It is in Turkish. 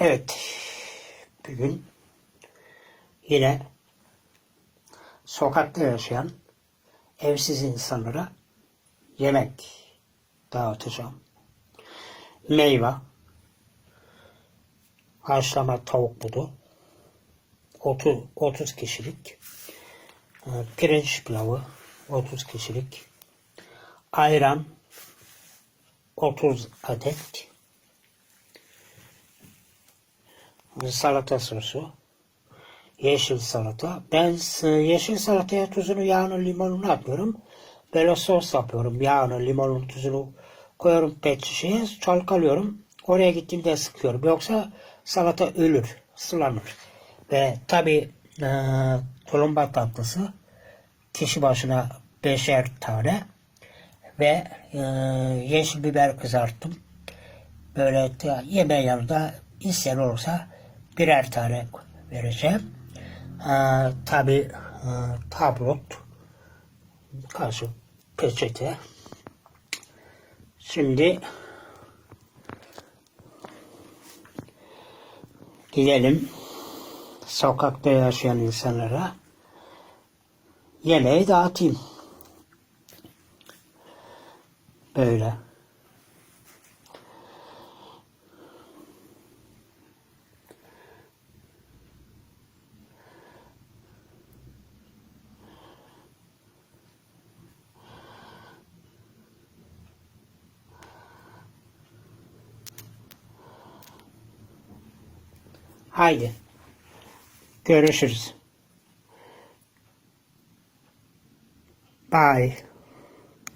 Evet, bugün yine sokakta yaşayan evsiz insanlara yemek dağıtacağım. Meyve, haşlama tavuk budu, 30, 30 kişilik, e, pirinç pilavı 30 kişilik, ayran 30 adet, salata sosu, yeşil salata. Ben s- yeşil salataya tuzunu, yağını, limonunu atmıyorum. Böyle sos yapıyorum. Yağını, limonunu, tuzunu koyuyorum pet şişeye, çalkalıyorum. Oraya gittiğimde sıkıyorum. Yoksa salata ölür, sulanır. Ve tabi e, tulumba tatlısı kişi başına beşer tane ve e, yeşil biber kızarttım. Böyle yemeğin yanında isteyen olursa birer tane vereceğim. Ee, Tabi e, tablot, kaşık, peçete. Şimdi gidelim sokakta yaşayan insanlara yemeği dağıtayım. Böyle. Haydi. Görüşürüz. Bye.